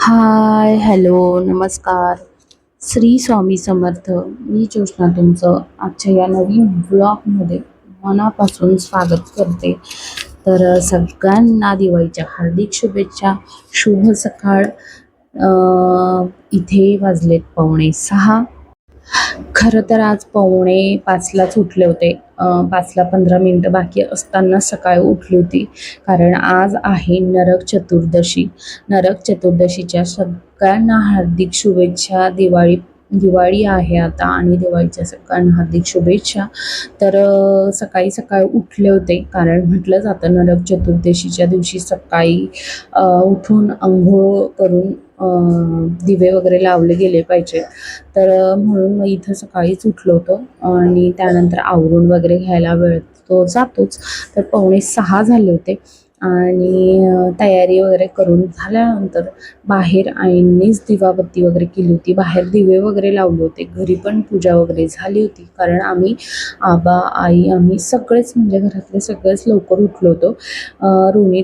Hi hello नमस्कार. श्री स्वामी समर्थ मी जोशना तुमचं आजच्या या नवीन ब्लॉगमध्ये मनापासून स्वागत करते. तर सगळ्यांना दिवाळीच्या हार्दिक शुभेच्छा शुभ सकाळ. इथे वाजलेत पावणे सहा. खरं तर आज पावणे पाचलाच उठले होते. पाचला पंधरा मिनटं बाकी असताना सकाळी उठली होती. कारण आज आहे नरक चतुर्दशी. नरक चतुर्दशीच्या सगळ्यांना हार्दिक शुभेच्छा. दिवाळी दिवाळी आहे आता आणि दिवाळीच्या सगळ्यांना हार्दिक शुभेच्छा. तर सकाळी सकाळी उठले होते. कारण म्हटलं जातं नरक चतुर्दशीच्या दिवशी सकाळी उठून आंघोळ करून दिवे वगैरे लावले गेले पाहिजे. तर म्हणून मग इथं सकाळीच उठलो होतो. आणि त्यानंतर आवरून वगैरे घ्यायला वेळ तो जातोच. तर पावणे सहा झाले होते. आणि तयारी वगैरे करून झाल्यानंतर बाहेर आईंनीच दिवाबत्ती वगैरे केली होती. बाहेर दिवे वगैरे लावले होते. घरी पण पूजा वगैरे झाली होती. कारण आम्ही आबा आई आम्ही सगळेच म्हणजे घरातले सगळेच लवकर उठलो होतो. अ,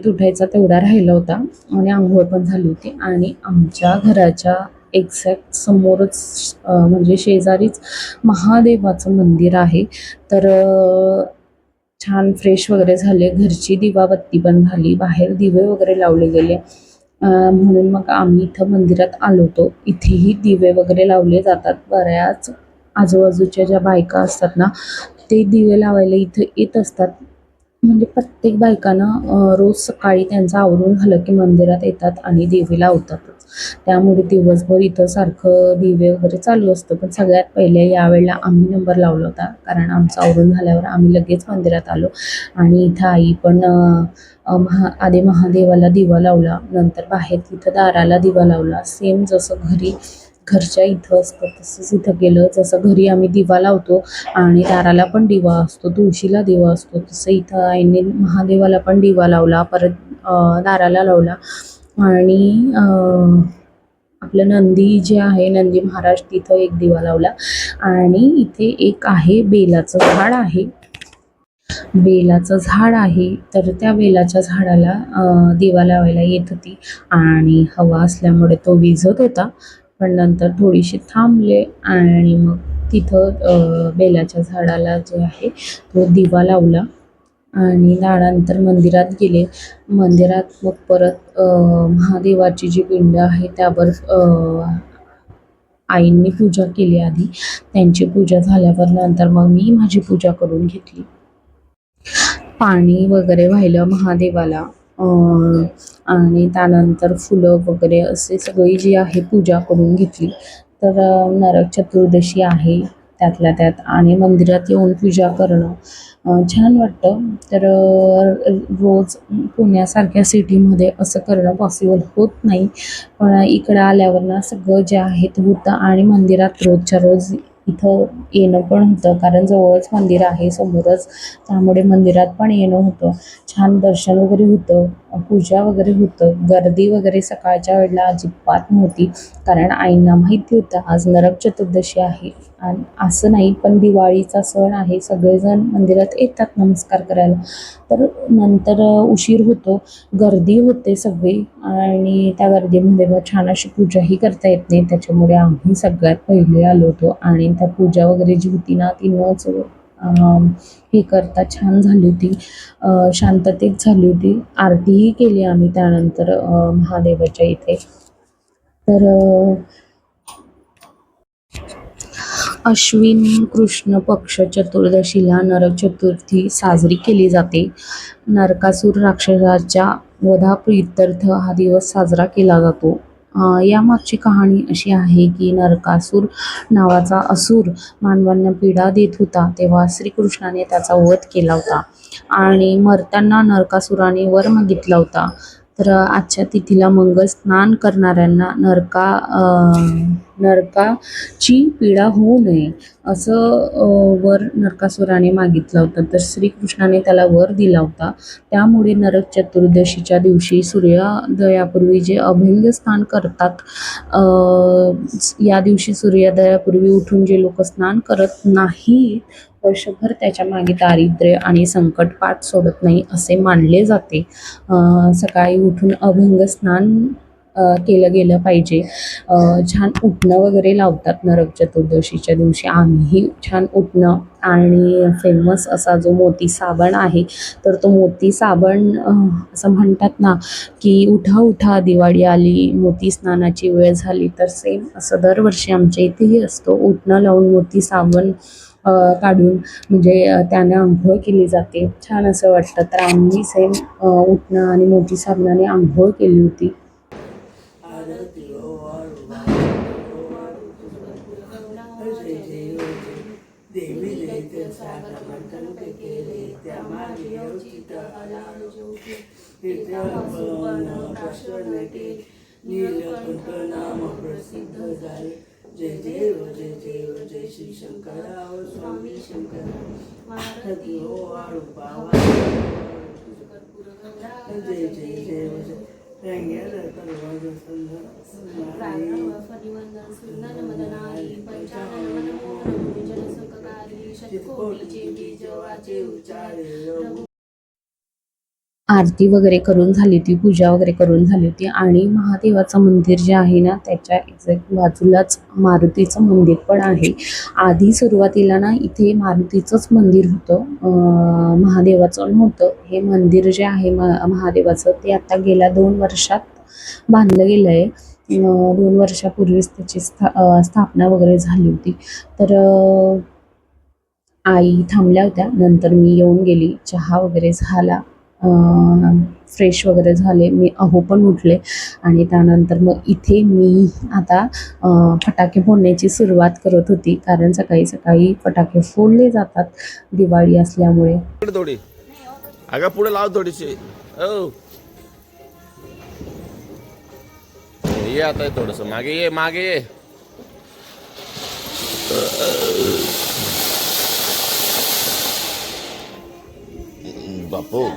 उठायचा तेवढा राहिला होता आणि आंघोळ पण झाली होती. आणि आमच्या घराच्या एक्झॅक्ट समोरच म्हणजे शेजारीच महादेवाचं मंदिर आहे. तर छान फ्रेश वगैरे झाले. घरची दिवाबत्ती पण झाली. बाहेर दिवे वगैरे लावले गेले. म्हणून मग आम्ही इथं मंदिरात आलो होतो. इथेही दिवे वगैरे लावले जातात. बऱ्याच आजूबाजूच्या ज्या बायका असतात ना ते दिवे लावायला इथं येत असतात. म्हणजे प्रत्येक बायकांना रोज सकाळी त्यांचं आवरून झालं की मंदिरात येतात आणि दिवे लावतातच त्यामुळे दिवसभर इथं सारखं दिवे वगैरे चालू असतं. पण सगळ्यात पहिले यावेळेला आम्ही नंबर लावला होता. कारण आमचं आवरून झाल्यावर आम्ही लगेच मंदिरात आलो. आणि इथं आई पण महा आधी महादेवाला दिवा लावला. नंतर बाहेर तिथं दाराला दिवा लावला. सेम जसं घरी घरच्या इथं असतं तसंच इथं गेलं. जसं घरी आम्ही दिवा लावतो आणि दाराला पण दिवा असतो तुळशीला दिवा असतो. तसं इथं आईने महादेवाला पण दिवा लावला. परत दाराला लावला. आणि आपलं नंदी जे आहे नंदी महाराज तिथं एक दिवा लावला. आणि इथे एक आहे बेलाचं झाड आहे. बेलाचं झाड आहे. तर त्या बेलाच्या झाडाला दिवा लावायला येत होती. आणि हवा असल्यामुळे तो विझत होता. पण नंतर थोडीशी थांबले आणि मग तिथं बेलाच्या झाडाला जे आहे तो दिवा लावला. आणि त्यानंतर मंदिरात गेले. मंदिरात मग परत महादेवाची जी पिंड आहे त्यावर आईंनी पूजा केली आधी. त्यांची पूजा झाल्यावर नंतर मग मी माझी पूजा करून घेतली. पाणी वगैरे वाहिलं महादेवाला. आणि त्यानंतर फुलं वगैरे असे सगळी जी आहे पूजा करून घेतली. तर नरक चतुर्दशी आहे. त्यातल्या त्यात आणि मंदिरात येऊन पूजा करणं छान वाटतं. तर रोज पुण्यासारख्या सिटीमध्ये असं करणं पॉसिबल होत नाही. पण इकडं आल्यावर ना सगळं जे आहे ते होतं आणि मंदिरात रोजच्या रोज इथं येणं पण होतं. कारण जवळच मंदिर आहे समोरच. त्यामुळे मंदिरात पण येणं होतं. छान दर्शन वगैरे होतं. पूजा वगैरे होतं. गर्दी वगैरे सकाळच्या वेळेला अजिबात नव्हती. कारण आईंना माहिती होतं आज नरक चतुर्दशी आहे. आणि असं नाही पण दिवाळीचा सण आहे. सगळेजण मंदिरात येतात नमस्कार करायला. तर नंतर उशीर होतो. गर्दी होते सगळी. आणि त्या गर्दीमध्ये मग छान अशी पूजाही करता येत नाही. त्याच्यामुळे आम्ही सगळ्यात पहिले आलो होतो. आणि त्या पूजा वगैरे जी होती ना ती नच अं, हे करता छान झाली होती. शांततेत झाली होती. आरतीही केली आम्ही त्यानंतर महादेवाच्या इथे. तर अश्विन कृष्ण पक्ष चतुर्दशीला नरक चतुर्थी साजरी केली जाते. नरकासूर राक्षसाच्या वधाप्रित्यर्थ हा दिवस साजरा केला जातो. यामागची कहाणी अशी आहे की नरकासूर नावाचा असूर मानवांना पीडा देत होता तेव्हा श्रीकृष्णाने त्याचा वध केला होता आणि मरताना नरकासुराने वर मागितला होता. तर आजच्या तिथीला मंगल स्नान करणाऱ्यांना नरका नरकाची पीडा होऊ नये असं वर नरकासुराने मागितलं होतं. तर श्रीकृष्णाने त्याला वर दिला होता. त्यामुळे नरक चतुर्दशीच्या दिवशी सूर्योदयापूर्वी जे अभंग स्नान करतात या दिवशी सूर्योदयापूर्वी उठून जे लोक स्नान करत नाही वर्षभर त्याच्यामागे दारिद्र्य आणि संकट पाठ सोडत नाही असे मानले जाते. सकाळी उठून अभंग स्नान केलं गेलं पाहिजे. छान उठणं वगैरे लावतात नरक चतुर्दशीच्या दिवशी. आम्हीही छान उठणं आणि फेमस असा जो मोती साबण आहे तर तो मोती साबण असं म्हणतात ना की उठा उठा दिवाळी आली मोती स्नानाची वेळ झाली तर सेम असं दरवर्षी आमच्या इथेही असतो. उठणं लावून मोती साबण काढून म्हणजे त्याने आंघोळ केली जाते. छान असं वाटतं. तर आम्ही सेम उठणं आणि मोती साबणाने आंघोळ केली होती. सागर केले त्या मागे नीलकंठ नाम प्रसिद्ध झाले जय देव जय देव जय श्री शंकराव स्वामी शंकर जय जय जय जय सुंदर करवाज आरती वगैरे करून झाली होती पूजा वगैरे करून झाली होती आणि महादेवाचं मंदिर जे आहे ना त्याच्या एक्झॅक्ट बाजूलाच मारुतीचं मंदिर पण आहे. आधी सुरुवातीला ना इथे मारुतीचंच मंदिर होतं महादेवाचं नव्हतं हे मंदिर जे आहे महादेवाचं ते आता गेल्या दोन वर्षात बांधलं गेलं आहे दोन वर्षापूर्वीच त्याची स्था स्थापना वगैरे झाली होती. तर आई थांबल्या होत्या. नंतर मी येऊन गेली. चहा वगैरे झाला. फ्रेश वगैरे झाले. मी अहो पण उठले. आणि त्यानंतर मग इथे मी आता फटाके फोडण्याची सुरुवात करत होती. कारण सकाळी सकाळी फटाके फोडले जातात दिवाळी असल्यामुळे. पुढे थोडी. अगं पुढे लाव थोडीशी. ये आता थोडस. मागे ये मागे ये. बापू.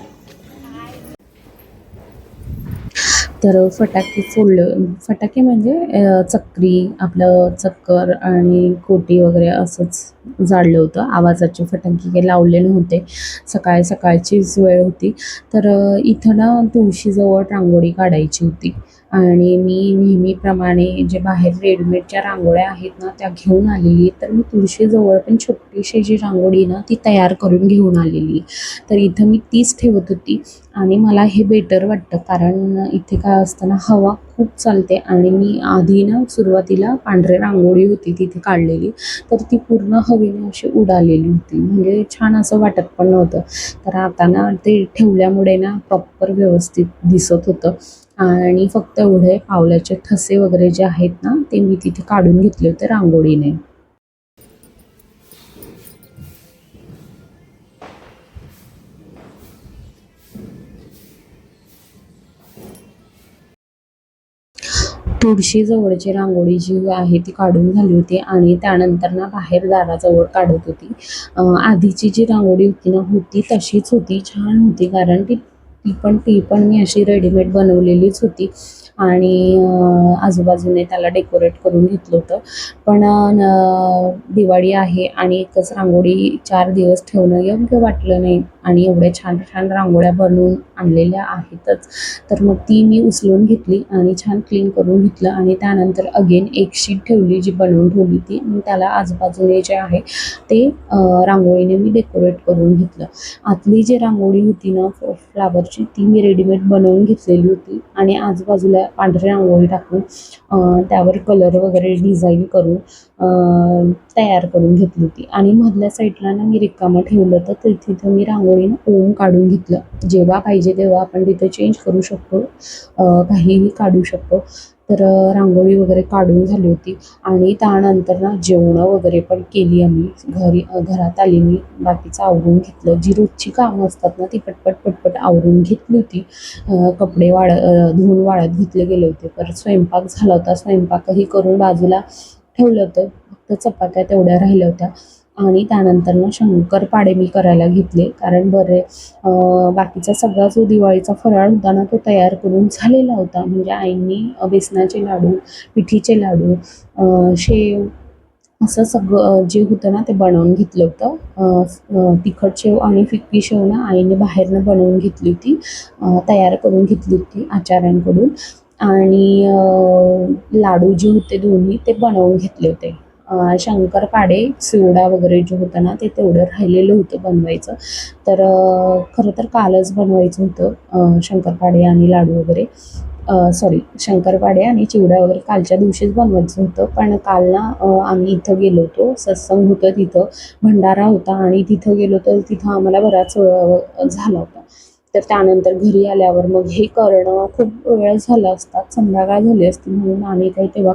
तर फटाके फोडलं फटाके म्हणजे चक्री आपलं चक्कर आणि कोटी वगैरे असंच जाळलं होतं. आवाजाचे फटाके काही लावले नव्हते. सकाळी सकाळचीच वेळ होती. तर इथं ना तुळशीजवळ रांगोळी काढायची होती. आणि मी नेहमीप्रमाणे जे बाहेर रेडीमेडच्या रांगोळ्या आहेत ना त्या घेऊन आलेली. तर मी तुळशीजवळ पण छोटीशी जी रांगोळी ना ती तयार करून घेऊन आलेली. तर इथं मी तीच ठेवत होती आणि मला हे बेटर वाटतं. कारण इथे काय असतं ना हवा खूप चालते आणि मी आधी ना सुरुवातीला पांढरे रांगोळी होती तिथे काढलेली. तर ती पूर्ण हवेने अशी उडालेली होती. म्हणजे छान असं वाटत पण नव्हतं. तर आता ना ते ठेवल्यामुळे ना प्रॉपर व्यवस्थित दिसत होतं. आणि फक्त एवढे पावलाचे ठसे वगैरे जे आहेत ना ते मी तिथे काढून घेतले होते रांगोळीने. तुळशीजवळची रांगोळी जी आहे ती काढून झाली होती आणि त्यानंतर ना बाहेर दाराजवळ काढत होती. आधीची जी रांगोळी होती ना होती तशीच होती छान होती. कारण ती ती पण ती पण मी अशी रेडीमेड बनवलेलीच होती. आणि आजूबाजूने त्याला डेकोरेट करून घेतलं होतं. पण दिवाळी आहे आणि एकच रांगोळी चार दिवस ठेवणं योग्य वाटलं नाही आणि एवढ्या छान छान रांगोळ्या बनवून आणलेल्या आहेतच. तर मग ती मी उचलून घेतली आणि छान क्लीन करून घेतलं आणि त्यानंतर अगेन एक शीट ठेवली जी बनवून ठेवली ती. मग त्याला आजूबाजूने जे आहे ते रांगोळीने मी डेकोरेट करून घेतलं. आतली जी रांगोळी होती ना फ्लावरची ती मी रेडीमेड बनवून घेतलेली होती आणि आजूबाजूला पांढरी रांगोळी टाकून त्यावर कलर वगैरे डिझाईन करून तयार करून घेतली होती. आणि मधल्या साईडला ना मी रिकामं ठेवलं तर तिथे तिथं मी रांगोळीनं ओम काढून घेतलं. जेव्हा पाहिजे तेव्हा आपण तिथे चेंज करू शकतो काहीही काढू शकतो. तर रांगोळी वगैरे काढून झाली होती. आणि त्यानंतर ना जेवणं वगैरे पण केली आम्ही. घरी घरात आली मी. बाकीचं आवरून घेतलं. जी रोजची कामं असतात ना ती पटपट पटपट आवरून घेतली होती. कपडे वाळ धुवून वाळत घेतले गेले होते. परत स्वयंपाक झाला होता. स्वयंपाकही करून बाजूला ठेवलं होतं. फक्त चपात्या तेवढ्या राहिल्या होत्या. आणि त्यानंतर ना शंकरपाडे मी करायला घेतले. कारण बरे बाकीचा सगळा जो दिवाळीचा फराळ होता ना तो तयार करून झालेला होता. म्हणजे आईंनी बेसनाचे लाडू पिठीचे लाडू शेव असं सगळं जे होतं ना ते बनवून घेतलं होतं. तिखट शेव आणि फिक्की शेव ना आईने बाहेरनं बनवून घेतली होती. तयार करून घेतली होती आचार्यांकडून आणि लाडू जे होते दोन्ही ते बनवून घेतले होते. शंकरपाडे चिवडा वगैरे जे होतं ना ते तेवढं राहिलेलं होतं बनवायचं. तर खरं तर कालच बनवायचं होतं शंकरपाडे आणि लाडू वगैरे. सॉरी शंकरपाडे आणि चिवडा वगैरे कालच्या दिवशीच बनवायचं होतं. पण काल ना आम्ही इथं गेलो होतो सत्संग होतं तिथं भंडारा होता आणि तिथं गेलो तर तिथं आम्हाला बराच वेळ झाला होता. तर त्यानंतर घरी आल्यावर मग हे करणं खूप वेळ झाला असतात संध्याकाळ झाली असती म्हणून आम्ही काही तेव्हा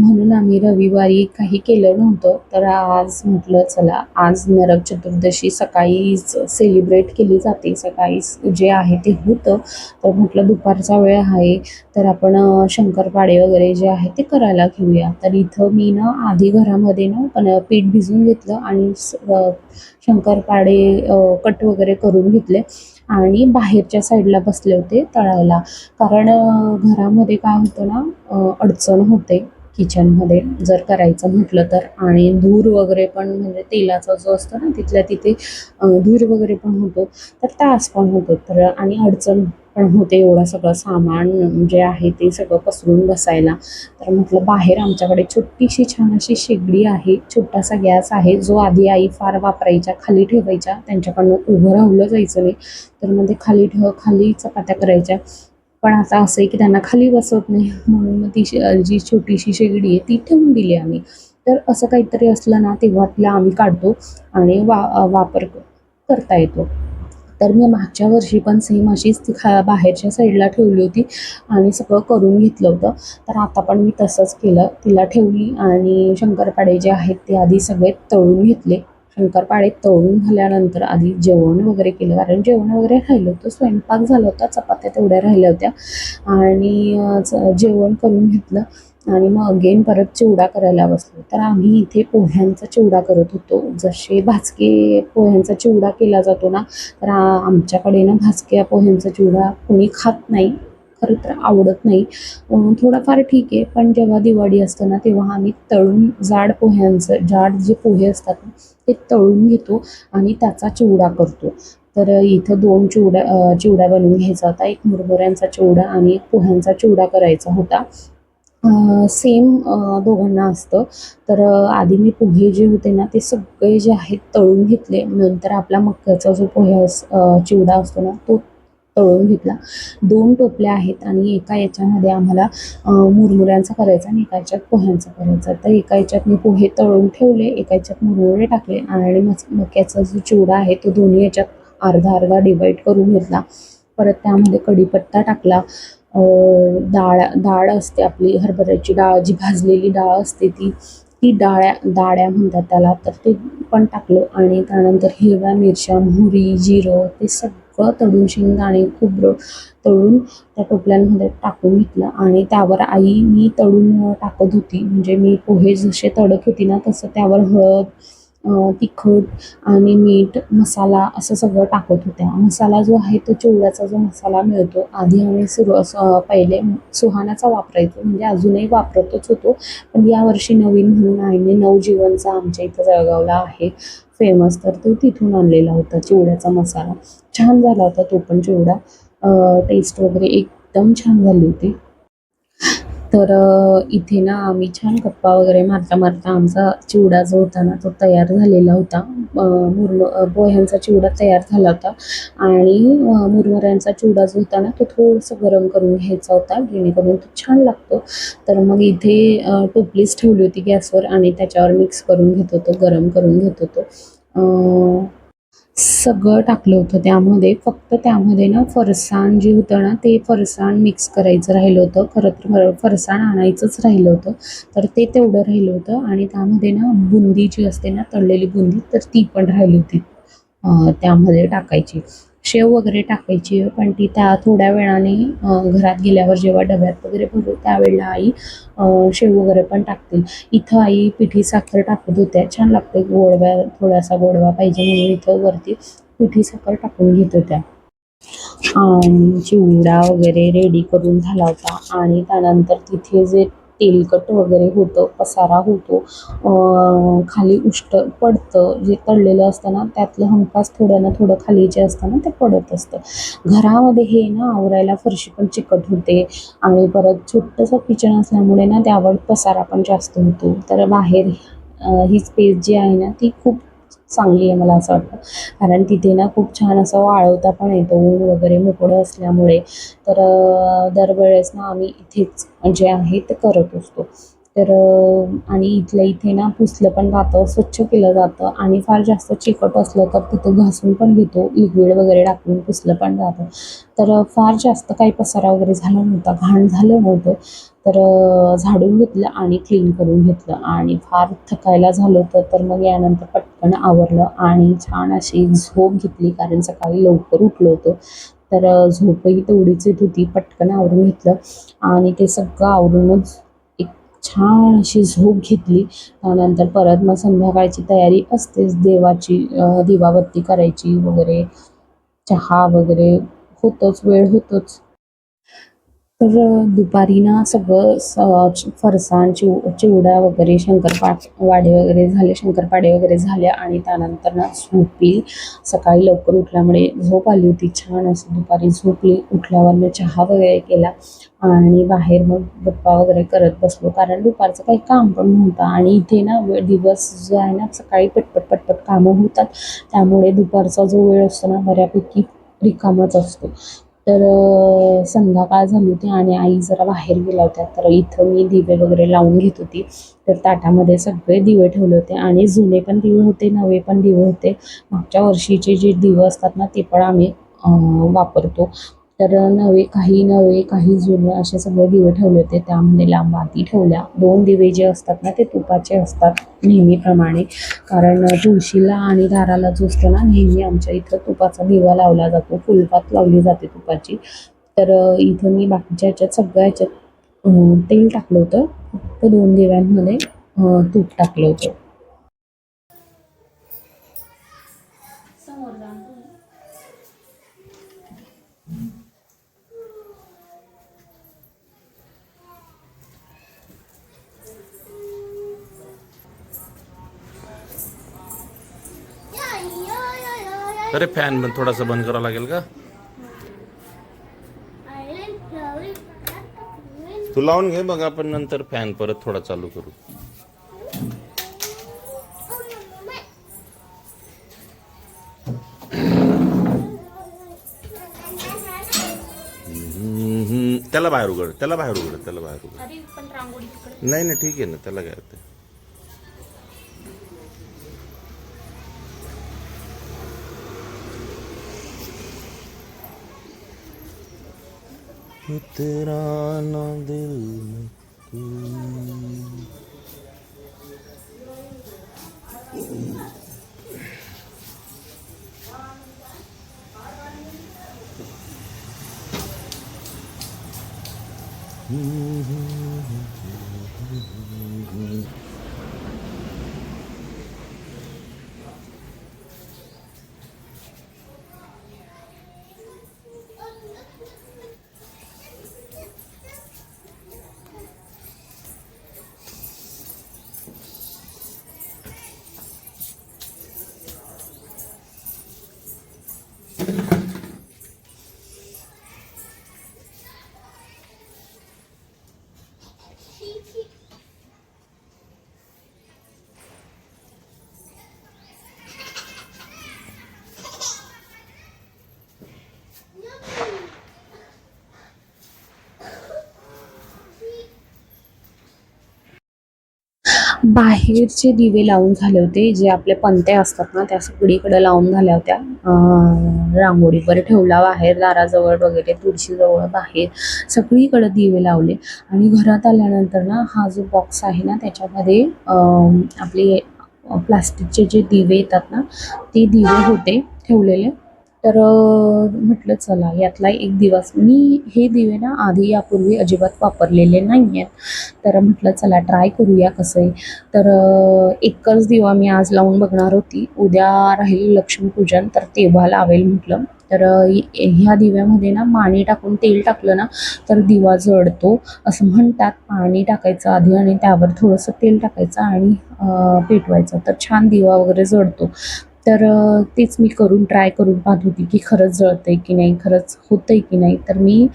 म्हणून आम्ही रविवारी काही केलं नव्हतं. तर आज म्हटलं चला आज नरक चतुर्दशी सकाळीच सेलिब्रेट केली जाते. सकाळी जे आहे ते होतं. तर म्हटलं दुपारचा वेळ आहे. तर आपण शंकरपाडे वगैरे जे आहे ते करायला घेऊया. तर इथं मी ना आधी घरामध्ये ना पण पीठ भिजून घेतलं आणि शंकरपाडे कट वगैरे करून घेतले आणि बाहेरच्या साईडला बसले होते तळायला. कारण घरामध्ये काय होतं ना अडचण होते. किचनमध्ये जर करायचं म्हटलं तर. आणि धूर वगैरे पण म्हणजे तेलाचा जो असतो ना तिथल्या तिथे धूर वगैरे पण होतो. तर त्रास पण होतो. तर आणि अडचण पण होते एवढं सगळं सामान जे आहे ते सगळं पसरून बसायला. तर म्हटलं बाहेर आमच्याकडे छोटीशी छान अशी शेगडी आहे. छोटासा गॅस आहे. जो आधी आई फार वापरायच्या खाली ठेवायच्या. त्यांच्याकडनं उभं राहिलं जायचं नाही. तर मग ते खाली ठेव खाली चपात्या करायच्या. पण आता असं आहे की त्यांना खाली बसवत नाही म्हणून मग ती शे- जी छोटीशी शेगडी आहे ती ठेवून दिली आम्ही. तर असं काहीतरी असलं ना तेव्हा तिला आम्ही काढतो आणि वा वापर करता येतो. तर मी मागच्या वर्षी पण सेम अशीच ती खा बाहेरच्या साईडला ठेवली होती आणि सगळं करून घेतलं होतं. तर आता पण मी तसंच केलं. तिला ठेवली आणि शंकरपाडे जे आहेत ते आधी सगळे तळून घेतले. शंकरपाळे तळून झाल्यानंतर आधी जेवण वगैरे केलं. कारण जेवण वगैरे राहिलं होतं स्वयंपाक झाला होता चपात्या तेवढ्या राहिल्या होत्या. आणि च- जेवण करून घेतलं आणि मग अगेन परत चिवडा करायला बसलो. तर आम्ही इथे पोह्यांचा चिवडा करत होतो. जसे भाजके पोह्यांचा चिवडा केला जातो ना तर आमच्याकडे ना भाजक्या पोह्यांचा चिवडा कोणी खात नाही. खरं तर आवडत नाही. थोडंफार थोडाफार ठीक आहे पण जेव्हा दिवाळी असतं ना तेव्हा आम्ही तळून जाड पोह्यांचं जाड जे पोहे असतात ना ते तळून घेतो आणि त्याचा चिवडा करतो. तर इथं दोन चिवड्या चिवडा बनवून घ्यायचा होता. एक मुरमुऱ्यांचा चिवडा आणि एक पोह्यांचा चिवडा करायचा होता. सेम दोघांना असतं. तर आधी मी पोहे जे होते ना ते सगळे जे आहेत तळून घेतले. नंतर आपला मक्याचा जो पोहे चिवडा असतो ना तो तळून घेतला. दोन टोपल्या आहेत आणि एका याच्यामध्ये आम्हाला मुरमुऱ्यांचा करायचा आणि एका याच्यात पोह्यांचा करायचा. तर एका याच्यात मी पोहे तळून ठेवले एका याच्यात मुरमुरे टाकले आणि मस मक्याचा जो चिवडा आहे तो दोन्ही याच्यात अर्धा अर्धा डिवाईड करून घेतला. परत त्यामध्ये कढीपत्ता टाकला. डाळ डाळ असते आपली हरभऱ्याची डाळ जी भाजलेली डाळ असते ती ती डाळ्या डाळ्या म्हणतात त्याला. तर ते पण टाकलं आणि त्यानंतर हिरव्या मिरच्या मोहरी जिरं ते सगळं तळून शेंगदाणे खोबरं तळून त्या टोपल्यांमध्ये टाकून घेतलं. आणि त्यावर आई मी तळून टाकत होती. म्हणजे मी पोहे जसे तळत होती ना तसं त्यावर हळद तिखट आणि मीठ मसाला असं सगळं टाकत होत्या. मसाला जो आहे तो चिवड्याचा जो मसाला मिळतो आधी आम्ही सुरू पहिले सुहानाचा वापरायचो. म्हणजे अजूनही वापरतच होतो. पण यावर्षी नवीन म्हणून आईने नवजीवनचा आमच्या इथं जळगावला आहे फेमस तर तो तिथून आणलेला होता चिवड्याचा मसाला. छान झाला होता तो पण चिवडा. टेस्ट वगैरे एकदम छान झाली होती. तर इथे ना आम्ही छान गप्पा वगैरे मारता मारता आमचा चिवडा जो होता ना तो तयार झालेला होता. मुरम पोह्यांचा चिवडा तयार झाला होता आणि मुरमुऱ्यांचा चिवडा जो होता ना तो थोडंसं गरम करून घ्यायचा होता जेणेकरून तो छान लागतो. तर मग इथे टोपलीच ठेवली होती गॅसवर आणि त्याच्यावर मिक्स करून घेत होतो गरम करून घेत होतो. सगळं टाकलं होतं. त्यामध्ये फक्त त्यामध्ये ना फरसाण जे होतं ना ते फरसाण मिक्स करायचं राहिलं होतं. खरं तर फरसाण आणायचंच राहिलं होतं. तर ते तेवढं राहिलं होतं आणि त्यामध्ये ना बुंदी जी असते ना तळलेली बुंदी तर ती पण राहिली होती त्यामध्ये टाकायची. शेव वगैरे टाकायची पण ती त्या थोड्या वेळाने घरात गेल्यावर जेव्हा डब्यात वगैरे भरू त्यावेळेला आई शेव वगैरे पण टाकतील इथं आई पिठी साखर टाकत होत्या. छान लागते. गोडव्या थोडासा गोडवा पाहिजे म्हणून इथं वरती पिठी साखर टाकून घेत होत्या. आणि चिवडा वगैरे रेडी करून झाला होता. आणि त्यानंतर तिथे जे तेलकट वगैरे होतं पसारा होतो. खाली उष्ट पडतं जे तळलेलं असतं ना त्यातलं हमखास थोडं ना थोडं खाली जे असतं ना ते पडत असतं. घरामध्ये हे ना आवरायला फरशी पण चिकट होते. आणि परत छोटंसं किचन असल्यामुळे ना त्यावर पसारा पण जास्त होतो. तर बाहेर ही स्पेस जी आहे ना ती खूप चांगली आहे मला असं वाटतं. कारण तिथे ना खूप छान असं वाळवता पण येतो ऊन वगैरे मोकळं असल्यामुळे. तर दरवेळेस ना आम्ही इथेच जे आहे ते करत असतो. तर आणि इथल्या इथे ना पुसलं पण जातं स्वच्छ केलं जातं आणि फार जास्त चिकट असलं तर तिथं घासून पण घेतो लिक्विड वगैरे टाकून पुसलं पण जातं. तर फार जास्त काही पसारा वगैरे झाला नव्हता घाण झालं नव्हतं. तर झाडून घेतलं आणि क्लीन करून घेतलं. आणि फार थकायला झालं होतं तर मग यानंतर पटकन आवरलं आणि छान अशी झोप घेतली. कारण सकाळी लवकर उठलो होतो. तर झोपही तेवढीच येत होती. पटकन आवरून घेतलं आणि ते सगळं आवरूनच एक छान अशी झोप घेतली. त्यानंतर परत मग संध्याकाळची तयारी असतेच. देवाची दिवाबत्ती करायची वगैरे. चहा वगैरे. होतोच वेळ होतोच. तर दुपारी ना सगळं स फरसाण चिव चिवडा वगैरे शंकरपा वाडे वगैरे झाले शंकरपाडे वगैरे झाले आणि त्यानंतर ना झोपली सकाळी लवकर उठल्यामुळे झोप आली होती छान असं दुपारी झोपली उठल्यावर मी चहा वगैरे केला आणि बाहेर मग गप्पा वगैरे करत बसलो. कारण दुपारचं काही काम पण नव्हतं आणि इथे ना वेळ दिवस जो आहे ना सकाळी पटपट पटपट कामं होतात. त्यामुळे दुपारचा जो वेळ असतो ना बऱ्यापैकी रिकामाच असतो. तर संध्याकाळ झाली होती आणि आई जरा बाहेर गेल्या होत्या. तर इथं मी दिवे वगैरे लावून घेत होती. तर ताटामध्ये सगळे दिवे ठेवले होते आणि जुने पण दिवे होते नवे पण दिवे होते. मागच्या वर्षीचे जे दिवे असतात ना ते पण आम्ही वापरतो. तर नवे काही नवे काही जुने असे सगळे दिवे ठेवले होते. त्यामध्ये लांबाती ठेवल्या. दोन दिवे जे असतात ना ते तुपाचे असतात नेहमीप्रमाणे. कारण तुळशीला आणि दाराला जो असतो ना नेहमी आमच्या इथं तुपाचा दिवा लावला जातो. फुलपात लावली जाते तुपाची. तर इथं मी बाकीच्या ह्याच्यात सगळ्या ह्याच्यात तेल टाकलं होतं. फक्त दोन दिव्यांमध्ये तूप टाकलं होतं. अरे फॅन पण थोडासा बंद करावा लागेल का? तू लावून घे बघ आपण नंतर फॅन परत थोडा चालू करू. त्याला बाहेर उघड त्याला बाहेर उघड त्याला बाहेर उघड. नाही नाही ठीक आहे ना त्याला काय होतं तेरा ना दिल में कोई बाहेरचे दिवे लावून झाले होते जे आपले पंत्या असतात ना त्या सगळीकडे लावून झाल्या होत्या. रांगोळीवर ठेवला बाहेर दाराजवळ वगैरे तुळशीजवळ बाहेर सगळीकडे दिवे लावले. आणि घरात आल्यानंतर ना हा जो बॉक्स आहे ना त्याच्यामध्ये आपले प्लास्टिकचे जे दिवे येतात ना ते दिवे होते ठेवलेले. तर म्हटलं चला यातला एक दिवस. मी हे दिवे ना आधी यापूर्वी अजिबात वापरलेले नाही आहेत तर म्हटलं चला ट्राय करूया कसं आहे तर एकच दिवा मी आज लावून बघणार होती. उद्या राहील लक्ष्मीपूजन तर तेव्हा लावेल म्हटलं. तर ह्या दिव्यामध्ये ना पाणी टाकून तेल टाकलं ना तर दिवा जळतो. असं म्हणतात पाणी टाकायचं आधी आणि त्यावर थोडंसं तेल टाकायचं आणि पेटवायचं. तर छान दिवा वगैरे जळतो. तर तेच मी करून ट्राय करून पाहत होती की खरंच जळतंय की नाही खरंच होतंय की नाही. तर मी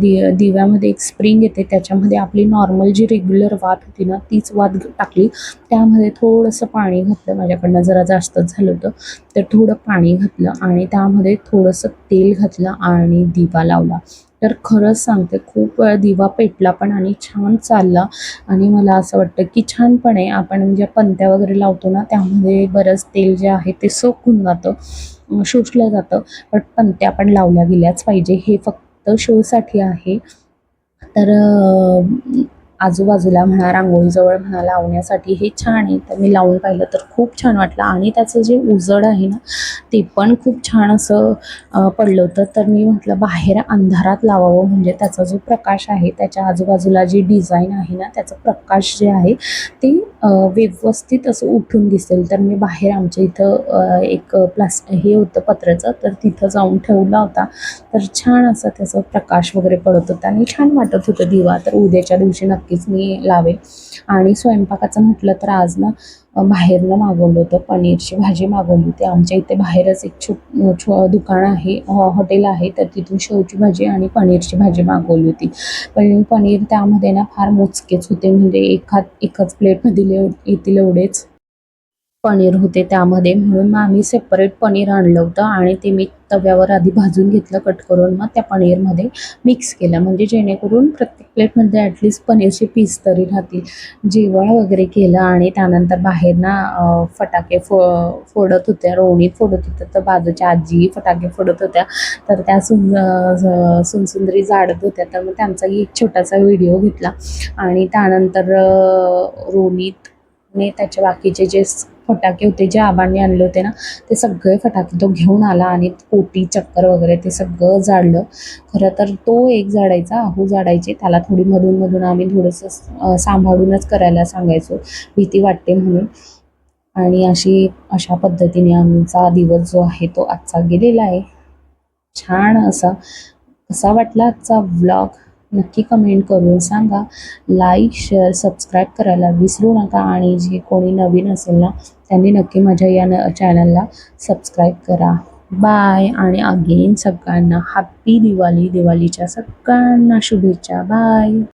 दि दिव्यामध्ये एक स्प्रिंग येते त्याच्यामध्ये आपली नॉर्मल जी रेग्युलर वात होती ना तीच वात टाकली. त्यामध्ये थोडंसं पाणी घातलं माझ्याकडनं जरा जास्तच झालं होतं तर थोडं पाणी घातलं आणि त्यामध्ये थोडंसं तेल घातलं आणि दिवा लावला. तर खरंच सांगते खूप दिवा पेटला पण आणि छान चालला. आणि मला असं वाटतं की छानपणे आपण ज्या पंत्या वगैरे लावतो ना त्यामध्ये बरंच तेल जे आहे ते सोकून जातं शोषलं जातं. बट पंत्या पण लावल्या गेल्याच पाहिजे. हे फक्त शोसाठी आहे. तर आजूबाजूला म्हणा रांगोळीजवळ म्हणा लावण्यासाठी हे छान आहे. तर मी लावून पाहिलं तर खूप छान वाटलं. आणि त्याचं जे उजड आहे ना ते पण खूप छान असं पडलं होतं. तर मी म्हटलं बाहेर अंधारात लावावं. म्हणजे त्याचा जो प्रकाश आहे त्याच्या आजूबाजूला जी डिझाईन आहे ना त्याचा प्रकाश जे आहे ते व्यवस्थित असं उठून दिसेल. तर मी बाहेर आमच्या इथं एक प्लास हे होतं पत्र्याचं. तर तिथं जाऊन ठेवला होता. तर छान असं त्याचा प्रकाश वगैरे पडत होता. आणि छान वाटत होतं दिवा. तर उद्याच्या दिवशी नक्कीच मी लावेल. आणि स्वयंपाकाचं म्हटलं तर आज ना बाहेरनं मागवलं होतं. पनीरची भाजी मागवली होती. आमच्या इथे बाहेरच एक छो छो दुकान आहे हॉटेल आहे. तर तिथून शेवची भाजी आणि पनीरची भाजी मागवली होती. पण पनीर त्यामध्ये ना फार मोजकेच होते. म्हणजे एखाद एकाच प्लेटमध्ये येतील एवढेच. पनीर होते त्यामध्ये. म्हणून मग आम्ही सेपरेट पनीर आणलं होतं आणि ते मी तव्यावर आधी भाजून घेतलं कट करून. मग त्या पनीरमध्ये मिक्स केलं. म्हणजे जेणेकरून प्रत्येक प्लेटमध्ये ॲटलिस्ट पनीरचे पीस तरी राहतील. जेवण वगैरे केलं आणि त्यानंतर बाहेर ना फटाके फो फोडत होत्या. रोवणीत फोडत होत्या. तर बाजूच्या आजी फटाके फोडत होत्या. तर त्या सुन सुनसुंदरी जाडत होत्या. तर मग त्यांचाही एक छोटासा व्हिडिओ घेतला. आणि त्यानंतर अ, रोनीतने त्याच्या बाकीचे जे फटाके होते जे आबांनी आणले होते ना ते सगळे फटाके तो घेऊन आला आणि पोटी चक्कर वगैरे ते सगळं जाळलं खरं तर तो एक जाडायचा आहू जाडायचे त्याला थोडी मधून मधून आम्ही थोडंसं सांभाळूनच करायला सांगायचो भीती वाटते म्हणून. आणि अशी अशा पद्धतीने आमचा दिवस जो आहे तो आजचा गेलेला आहे. छान असा कसा वाटला आजचा व्लॉग नक्की कमेंट करून सांगा. लाईक शेअर सबस्क्राईब करायला विसरू नका आणि जे कोणी नवीन असेल ना त्यांनी नक्की माझ्या या न चॅनलला सबस्क्राईब करा. बाय आणि अगेन सगळ्यांना हॅप्पी दिवाळी दिवाळीच्या सगळ्यांना शुभेच्छा. बाय